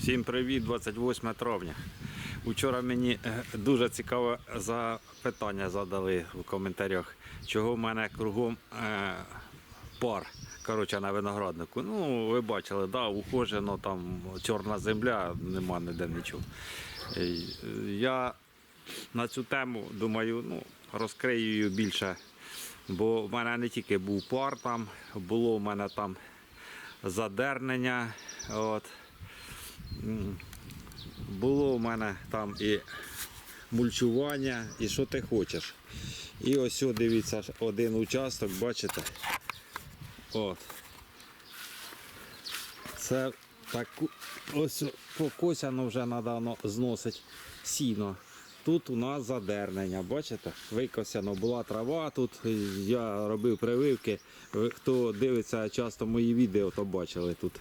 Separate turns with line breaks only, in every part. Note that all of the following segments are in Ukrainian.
Всім привіт, 28 травня. Учора мені е, дуже цікаве запитання задали в коментарях, чого в мене кругом е, пар коротше, на винограднику. Ну, ви бачили, да, ухожено, там чорна земля, нема ніде нічого. Е, Я на цю тему думаю, ну, розкрию більше. Бо в мене не тільки був пар там, було в мене там задернення. От. Було в мене там і мульчування, і що ти хочеш. І ось о, дивіться, один участок, бачите? От. Це таку ось покосяно вже треба зносити сіно. Тут у нас задернення, бачите? Викосяно була трава тут. Я робив прививки. Хто дивиться часто мої відео, то бачили тут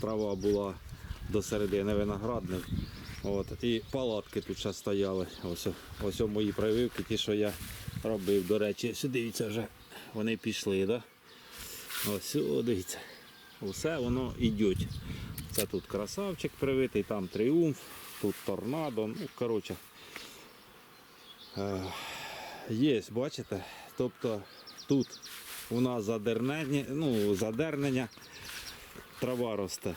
трава була до середини виноградник. От. І палатки тут ще стояли. Ось, ось мої прививки, ті, що я робив. До речі, сюди дивіться вже вони пішли. Да? Ось, о, дивіться. Усе воно йде. Це тут красавчик привитий, там тріумф, тут торнадо. Ну, коротше. Е, Є, бачите? Тобто тут у нас задернення, ну, задернення, трава росте.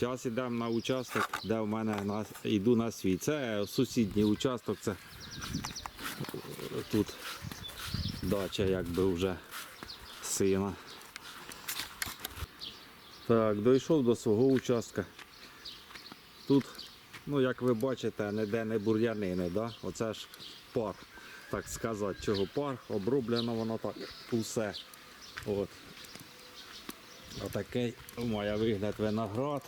Зараз йдемо на участок, де в мене на, йду на свій. Це сусідній участок, це тут дача якби вже сина. Так, дійшов до свого участка. Тут, ну як ви бачите, ніде не бур'янини, да? оце ж пар, так сказати, чого пар, оброблено воно так усе. От. Отакий має вигляд виноград.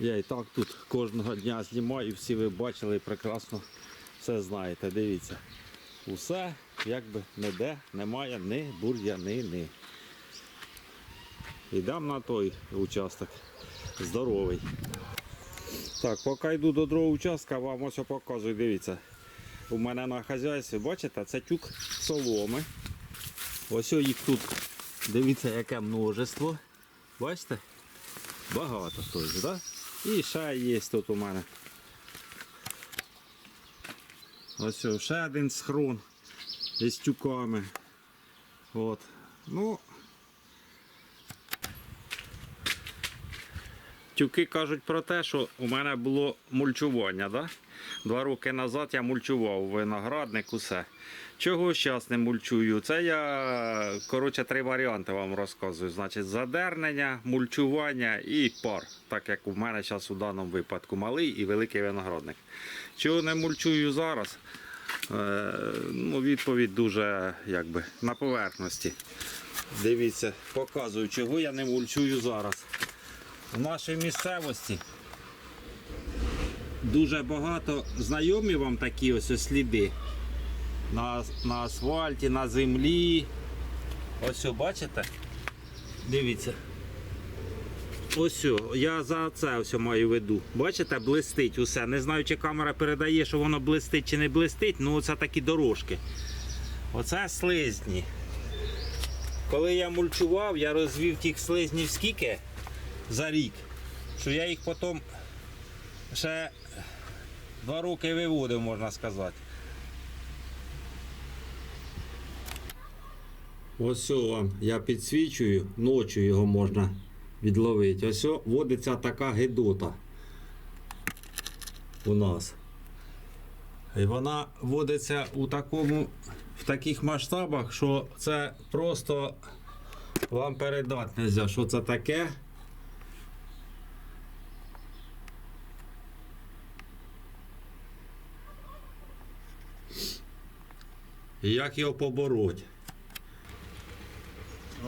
Я і так тут кожного дня знімаю, всі ви бачили прекрасно все знаєте. Дивіться. Усе якби ніде немає ні бур'янини. Йдемо на той участок. Здоровий. Так, поки йду до другого участка, вам ось показую, дивіться. У мене на хазяйстві, бачите, це тюк соломи. Ось їх тут, дивіться, яке множество. Бачите? Багато тобто, да? І ще є тут у мене. Ось ще один схрон із тюками. От. Ну, Тюки кажуть про те, що у мене було мульчування. Да? Два роки назад я мульчував виноградник, усе. Чого зараз не мульчую? Це я коротше, три варіанти вам розказую. Значить, задернення, мульчування і пар. Так як у мене зараз у даному випадку малий і великий виноградник. Чого не мульчую зараз? Е, ну, відповідь дуже якби, на поверхності. Дивіться, показую, чого я не мульчую зараз. В нашій місцевості дуже багато знайомі вам такі ось ось сліди на, на асфальті, на землі. Ось о, бачите? Дивіться. Ось я за це ось маю виду. Бачите, блистить усе. Не знаю, чи камера передає, що воно блистить чи не блистить, ну це такі дорожки. Оце слизні. Коли я мульчував, я розвів тих слизнів скільки? за рік, що я їх потім ще два роки виводив, можна сказати. Ось вам я підсвічую, ночі його можна відловити. Ось водиться така гидота у нас. І вона водиться у такому, в таких масштабах, що це просто вам передати не можна, що це таке. Як його побороть?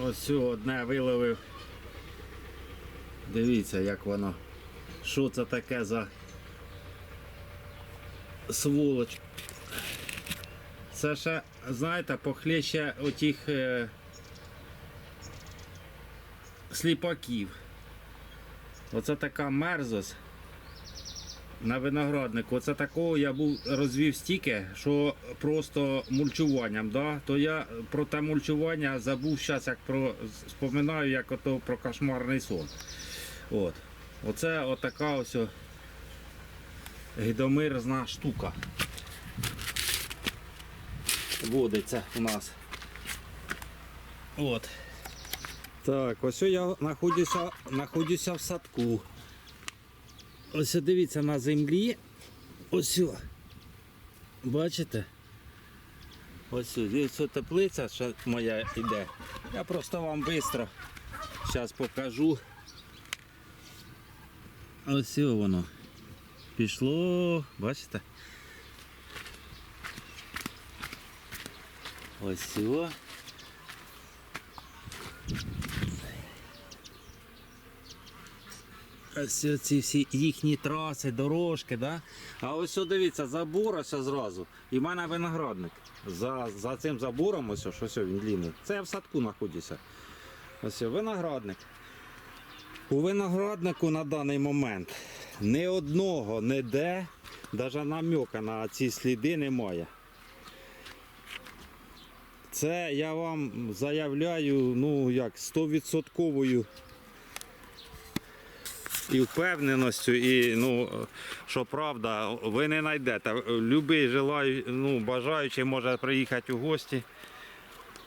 Ось одне виловив. Дивіться, як воно. Що це таке за сволоч. Це ще, знаєте, похлеще отих е, сліпаків. Оце така мерзость на винограднику. Оце такого я був розвів стільки, що просто мульчуванням. Да? То я про те мульчування забув зараз, як про споминаю, як ото про кошмарний сон. От. Оце отака ось гідомирзна штука. Водиться у нас. От. Так, ось я знаходжуся, знаходжуся в садку. Ось дивіться на землі. Ось. Бачите? Ось ось теплиця що моя йде. Я просто вам швидко зараз покажу. Ось воно. Пішло, бачите? Ось Ці всі їхні траси, дорожки, да? А ось дивіться, забор ось зразу. І в мене виноградник. За, за цим забором, ось що ось він длинний. Це я в садку знаходжуся. Ось виноградник. У винограднику на даний момент ні одного, ніде, навіть намека на ці сліди немає. Це я вам заявляю, ну як, 100% і впевненістю, і ну, що правда, ви не знайдете. Любий желаю, ну, бажаючий може приїхати у гості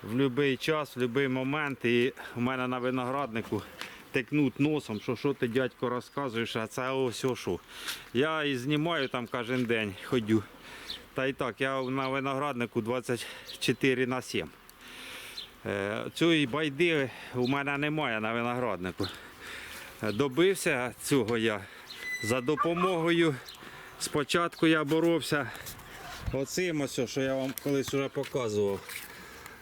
в будь-який час, в будь-який момент. І в мене на винограднику тикнуть носом, що що ти дядько розказуєш, а це ось що. Я і знімаю там кожен день, ходю. Та й так, я на винограднику 24 на 7. Е, Цієї байди у мене немає на винограднику. Добився цього я за допомогою. Спочатку я боровся оцим ось, що я вам колись вже показував.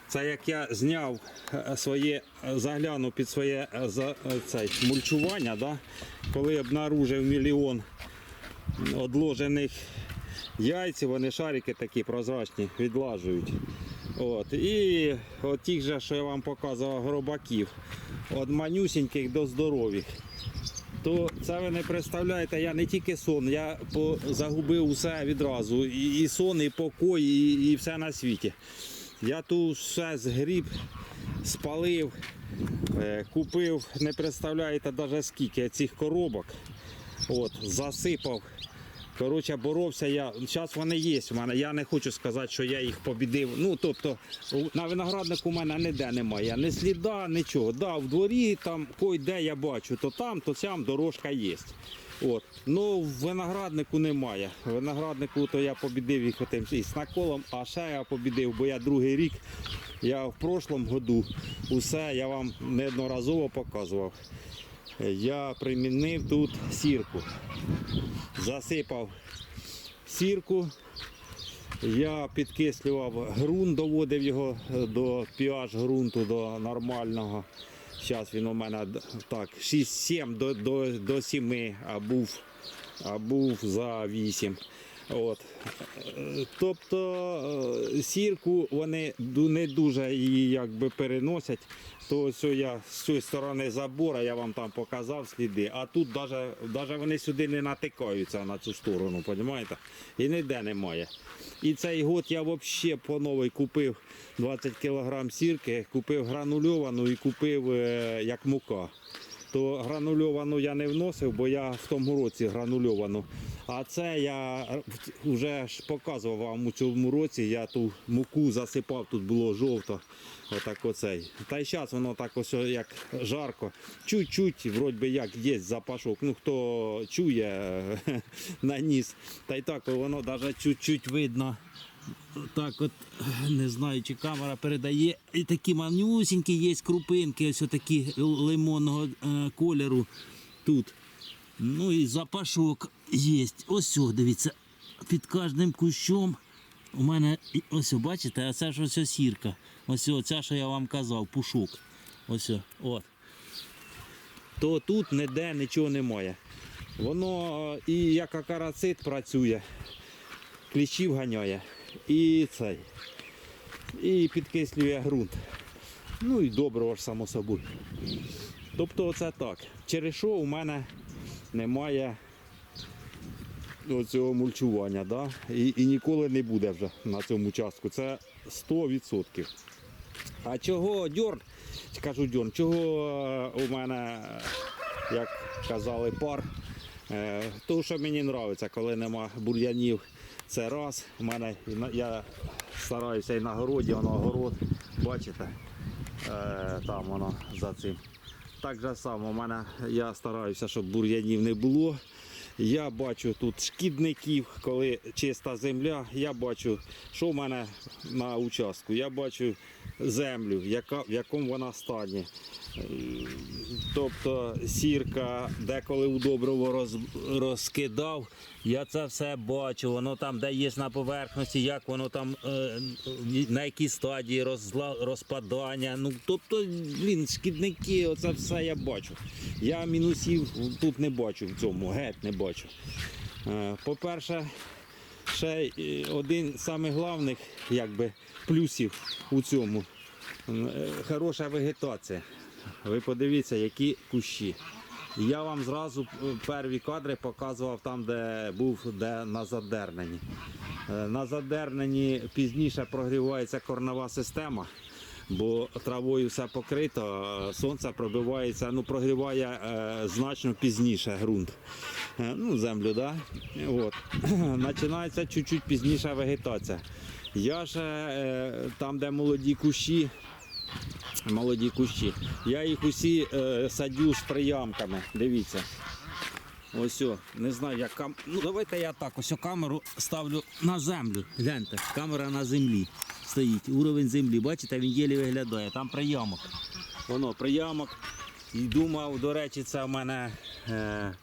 Це як я зняв е, своє, е, заглянув під своє е, за, е, цей, мульчування, да? коли обнаружив мільйон одложених яйців, вони шарики такі прозрачні, відлажують. От. І от тих же, що я вам показував, гробаків, від манюсіньких до здорових. То це ви не представляєте, я не тільки сон, я загубив усе відразу. І, і сон, і покой, і, і все на світі. Я тут все згріб, спалив, е, купив, не представляєте навіть скільки цих коробок. От, засипав. Коротше, боровся я. Зараз вони є у мене. Я не хочу сказати, що я їх побідив. Ну, тобто, на винограднику у мене ніде немає. Ні сліда, нічого. Да, в дворі там кой-де я бачу, то там, то сям дорожка є. От. Ну, в винограднику немає. В винограднику то я побідив їх отим і снаколом, а ще я побідив, бо я другий рік. Я в прошлому году усе я вам неодноразово показував. Я примінив тут сірку засипав сірку. Я підкислював ґрунт, доводив його до pH ґрунту до нормального. Зараз він у мене так, 6-7 до, до, до 7, а був, а був за 8. От. Тобто е, сірку вони не дуже її якби переносять. То ось я з цієї сторони забора, я вам там показав сліди, а тут навіть вони сюди не натикаються на цю сторону, розумієте? І ніде немає. І цей год я взагалі по новій купив 20 кг сірки, купив гранульовану і купив е, як мука то гранульовану я не вносив, бо я в тому році гранульовану. А це я вже показував вам у цьому році. Я ту муку засипав, тут було жовто. Отак оцей. Та й зараз воно так ось як жарко. Чуть-чуть, вроді би як є запашок. Ну хто чує на ніс. Та й так воно навіть чуть-чуть видно. Так от, не знаю, чи камера передає. І такі манюсінькі є крупинки, ось такі лимонного е, кольору тут. Ну і запашок є. Ось, о, дивіться, під кожним кущом у мене ось, бачите, це ж ось сірка. Ось о, ця, що я вам казав, пушок. Ось, от. То тут ніде нічого немає. Воно е, і як акарацит працює кліщів ганяє і цей. І підкислює ґрунт. Ну і доброго ж само собою. Тобто це так. Через що у мене немає цього мульчування, да? і, і ніколи не буде вже на цьому участку. Це 100%. А чого дьорн? Кажу дьорн, чого е, у мене як казали пар. Е, То, що мені подобається, коли нема бур'янів, це раз. У мене я стараюся і на городі, воно город, бачите, е, там воно за цим. Так же само, у мене я стараюся, щоб бур'янів не було. Я бачу тут шкідників, коли чиста земля, я бачу, що в мене на участку. Я бачу землю, яка, в якому вона стані. Тобто сірка, деколи у добриво роз, розкидав, я це все бачу. Воно там, де є на поверхності, як воно там е, на якій стадії розла, розпадання. Ну тобто, блін, шкідники, оце все я бачу. Я мінусів тут не бачу в цьому, геть не бачу. Е, По-перше, ще е, один з якби, плюсів у цьому е, хороша вегетація. Ви подивіться, які кущі. Я вам зразу е, перві кадри показував там, де був, де на задерненні. Е, На задерненні пізніше прогрівається корнова система, бо травою все покрито, сонце пробивається, ну прогріває е, значно пізніше ґрунт. Е, ну, землю, да? От. Починається чуть-чуть пізніша вегетація. Я ще е, там, де молоді кущі, молоді кущі. Я їх усі е, садю з приямками. Дивіться. Ось о, не знаю, як кам... Ну давайте я так ось о камеру ставлю на землю. Гляньте, камера на землі стоїть. Уровень землі, бачите, він єлі виглядає. Там приямок. Воно приямок. І думав, до речі, це в мене е,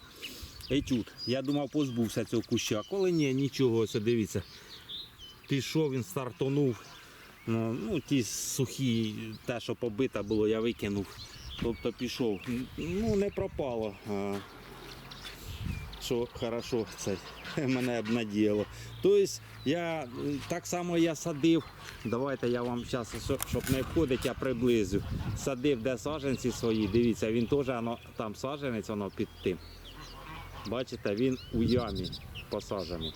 етюд. Я думав, позбувся цього куща. Коли ні, нічого, ось дивіться. Пішов, він стартонув. Ну, ну, ті сухі, те, що побите було, я викинув. Тобто пішов. Ну, не пропало. А, що хорошо це мене обнадіяло. Тобто я так само я садив. Давайте я вам зараз, щоб не входить, я приблизю. Садив де саджанці свої. Дивіться, він теж воно, там саджанець, воно під тим. Бачите, він у ямі посаджений.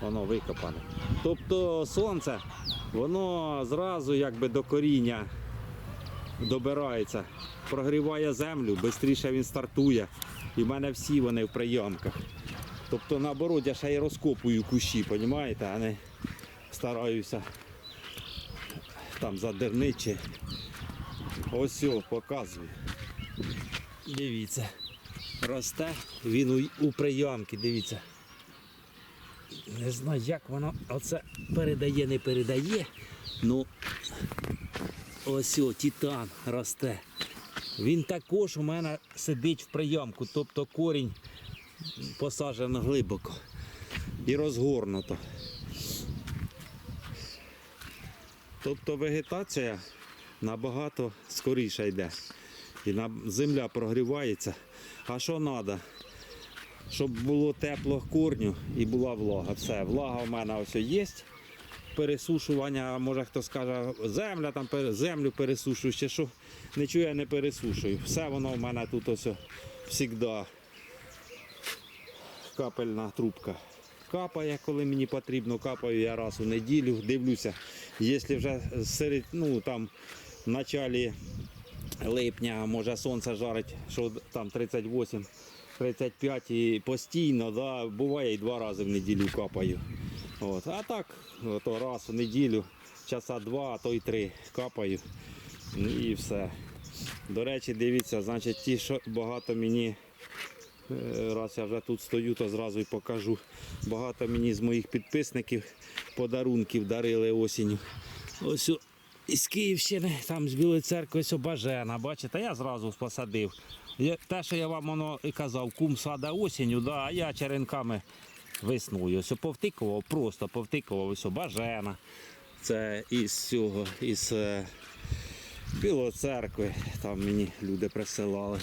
Воно викопане. Тобто сонце, воно зразу якби до коріння добирається, прогріває землю, швидше він стартує. І в мене всі вони в прийомках. Тобто наоборот, я ще й розкопую кущі, розумієте, а не стараюся там задернити. Ось показую. Дивіться. Росте, він у прийомки, дивіться. Не знаю, як воно оце передає, не передає. Ну ось о, титан росте. Він також у мене сидить в прийомку, тобто корінь посаджено глибоко і розгорнуто. Тобто вегетація набагато скоріше йде. І земля прогрівається. А що треба? Щоб було тепло корню і була влага. Все, влага в мене ось є. Пересушування, може хто скаже, земля там землю пересушую, ще що нічого я не пересушую. Все воно в мене тут ось завжди капельна трубка. Капає, коли мені потрібно, капаю я раз у неділю, дивлюся. Якщо вже серед, ну там в началі липня, може сонце жарить, що там 38, 35 і постійно, да, буває і два рази в неділю капаю. От. А так, то раз в неділю, часа два, а то й три капаю. Ну, І все. До речі, дивіться, значить, ті, що багато мені, е, раз я вже тут стою, то зразу й покажу. Багато мені з моїх підписників подарунків дарили осінню. Ось із Київщини, там з Білої церкви, ось о, бажена, бачите, я зразу посадив. Те, що я вам воно і казав, кум сада осінню, да, а я черенками весною. Ось повтикував, просто повтикував, ось бажена. Це із цього, із е, Білої церкви, там мені люди присилали.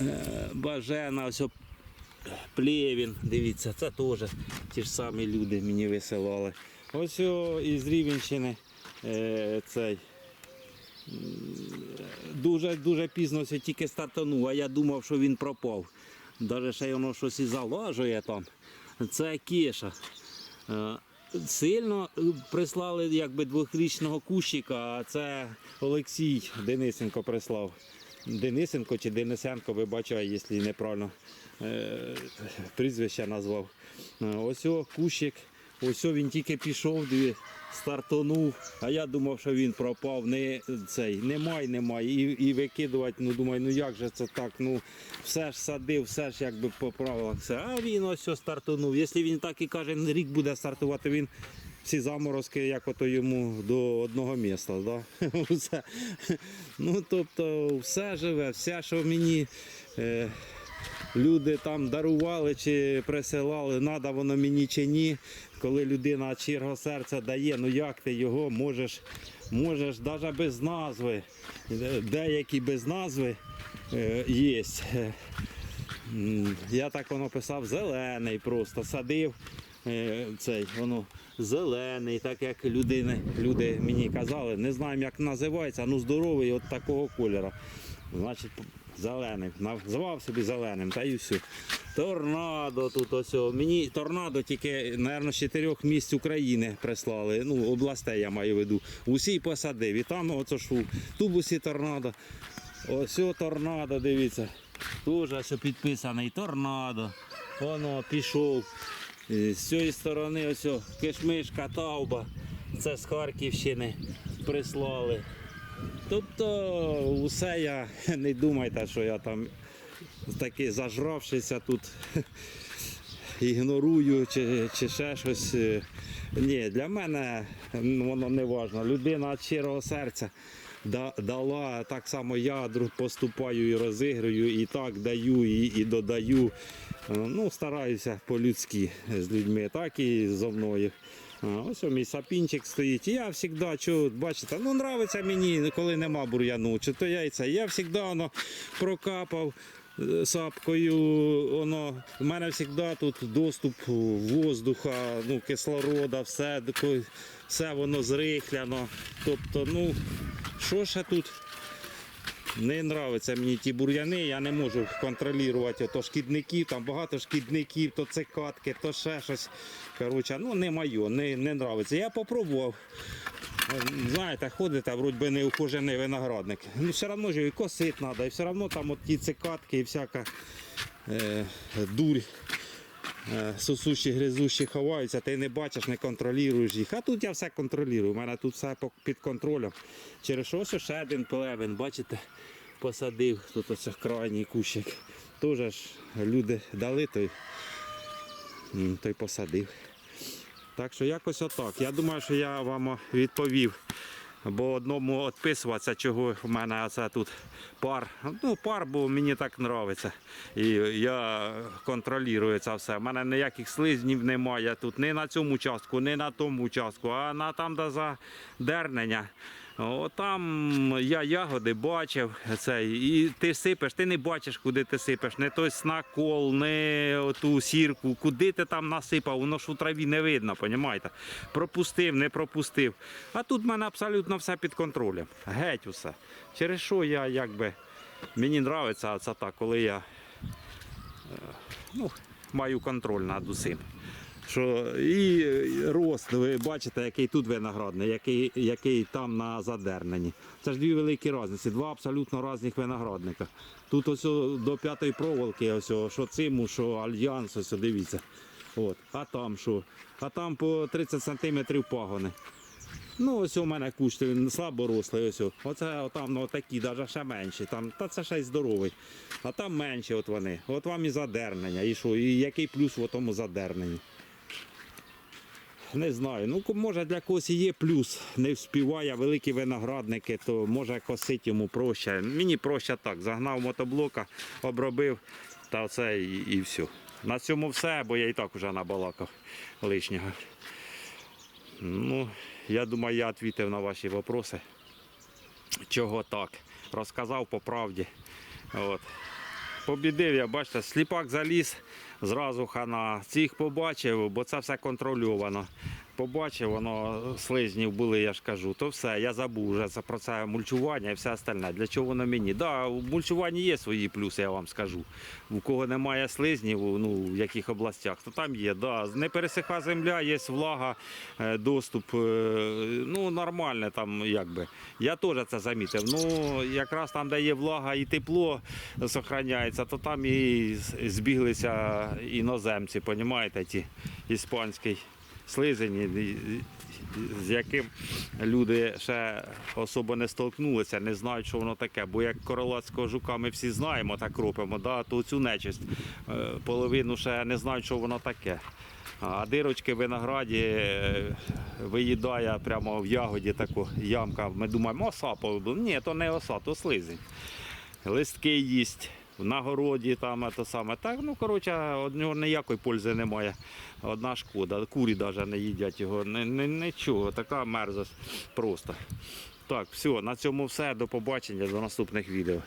Е, Бажена, ось о, Плєвін, дивіться, це теж ті ж самі люди мені висилали. Ось із Рівенщини е, цей. Дуже дуже пізно ось тільки стартанув, а я думав, що він пропав. Навіть ще воно щось і залажує там. Це кеша. Е, Сильно е, прислали якби двохрічного кущика, а це Олексій Денисенко прислав. Денисенко чи Денисенко, вибачаю, якщо неправильно е, прізвище назвав. Ось о, кущик, ось він тільки пішов, дві, стартонув, а я думав, що він пропав. Не, цей, немає, немає. І, і викидувати, ну думаю, ну як же це так? Ну все ж садив, все ж якби по правилах. Все. А він ось о стартонув. Якщо він так і каже, рік буде стартувати, він всі заморозки, як ото йому до одного міста. Да? Все. Ну, тобто, все живе, все, що мені е, люди там дарували чи присилали, надо воно мені чи ні. Коли людина чирго серця дає, ну як ти його можеш, можеш навіть без назви, деякі без назви е, є. Я так воно писав зелений просто садив е, цей воно зелений, так як людини, люди мені казали, не знаємо як називається, ну здоровий от такого кольору. Значить, зелений. Назвав собі зеленим, та і все. Торнадо тут ось. Мені торнадо тільки, мабуть, з чотирьох місць України прислали. Ну, областей я маю в виду. Усі посадив. І там оце ж у тубусі торнадо. Ось торнадо, дивіться. Теж ось підписаний торнадо. Воно пішов. З цієї сторони ось кишмишка, тауба. Це з Харківщини прислали. Тобто усе я не думайте, що я там такий зажравшися тут ігнорую чи, чи ще щось. Ні, для мене воно не важливо. Людина від щирого серця дала, так само я поступаю і розіграю, і так даю, і, і додаю. Ну, стараюся по-людськи з людьми, так і зо мною. А, Ось мій сапінчик стоїть. Я завжди, що, бачите, ну нравиться мені, коли нема бур'яну, чи то яйця. Я завжди воно прокапав е, сапкою. Воно, у мене завжди тут доступ воздуха, ну, кислорода, все, все воно зрихляно. Тобто, ну, що ще тут? Не нравиться мені ті бур'яни, я не можу контролювати то шкідників, там багато шкідників, то цикатки, то ще щось. Коротше, ну не моє, не, не нравиться. Я попробував. Е, Знаєте, ходите, вроді би не ухожений виноградник. Ну все одно і косити треба, і все одно там от ті цикатки і всяка е, дурь. Е, Сосущі, гризущі ховаються, ти не бачиш, не контролюєш їх. А тут я все контролюю. У мене тут все під контролем. Через що ще один плевен, бачите, посадив тут ось крайній кущик. Теж ж люди дали, той, той посадив. Так що якось отак. Я думаю, що я вам відповів. Бо одному відписуватися, чого в мене це тут пар. Ну, пар, бо мені так подобається. І я контролюю це все. У мене ніяких слизнів немає тут ні на цьому участку, ні на тому участку, а на там, де задернення. Там я ягоди бачив цей, і ти сипеш, ти не бачиш, куди ти сипеш, не той снакол, не ту сірку, куди ти там насипав, воно ж у траві не видно, понімаєте? Пропустив, не пропустив. А тут в мене абсолютно все під контролем. Геть усе. Через що я якби мені подобається це так, коли я е, ну, маю контроль над усім. Що і рост, ви бачите, який тут виноградний, який, який там на задерненні. Це ж дві великі різниці, два абсолютно різних виноградника. Тут ось до п'ятої проволоки, ось що циму, що альянс, ось дивіться. От. А там що? А там по 30 см пагони. Ну, ось у мене кущ, слабо рослий. Ось. Оце там ну, такі, навіть ще менші. Там, та це ще й здоровий. А там менші от вони. От вам і задернення. І що? І який плюс в тому задерненні? Не знаю. Ну, може для когось є плюс. Не вспіває великі виноградники, то може косити йому проще. Мені проще так. Загнав мотоблока, обробив та це і, і все. На цьому все, бо я і так вже набалакав лишнього. Ну, я думаю, я відповів на ваші питання. Чого так? Розказав по правді. От. Побідив я, бачите, сліпак заліз, зразу хана. Цих побачив, бо це все контрольовано. Побачив, воно слизнів були, я ж кажу, то все, я забув вже про це мульчування і все остальне. Для чого воно мені? Да, у мульчуванні є свої плюси, я вам скажу. У кого немає слизнів, ну, в яких областях, то там є. Да. Не пересиха земля, є влага, е, доступ. е, Ну, нормальне там, якби. Я теж це замітив. Ну, якраз там, де є влага і тепло зберігається, то там і збіглися іноземці, понімаєте, ті іспанський слизень, і- і- з яким люди ще особо не столкнулися, не знають, що воно таке. Бо як королацького жука ми всі знаємо, так робимо, да, то цю нечисть е, половину ще не знають, що воно таке. А дирочки в винограді е, виїдає прямо в ягоді таку ямка. Ми думаємо, оса поведу. Ні, то не оса, то слизень. Листки їсть. На городі там те саме. Так, ну коротше, од нього ніякої пользи немає. Одна шкода. Курі навіть не їдять його. Ні- ні- Нічого, така мерзость просто. Так, все, на цьому все. До побачення, до наступних відео.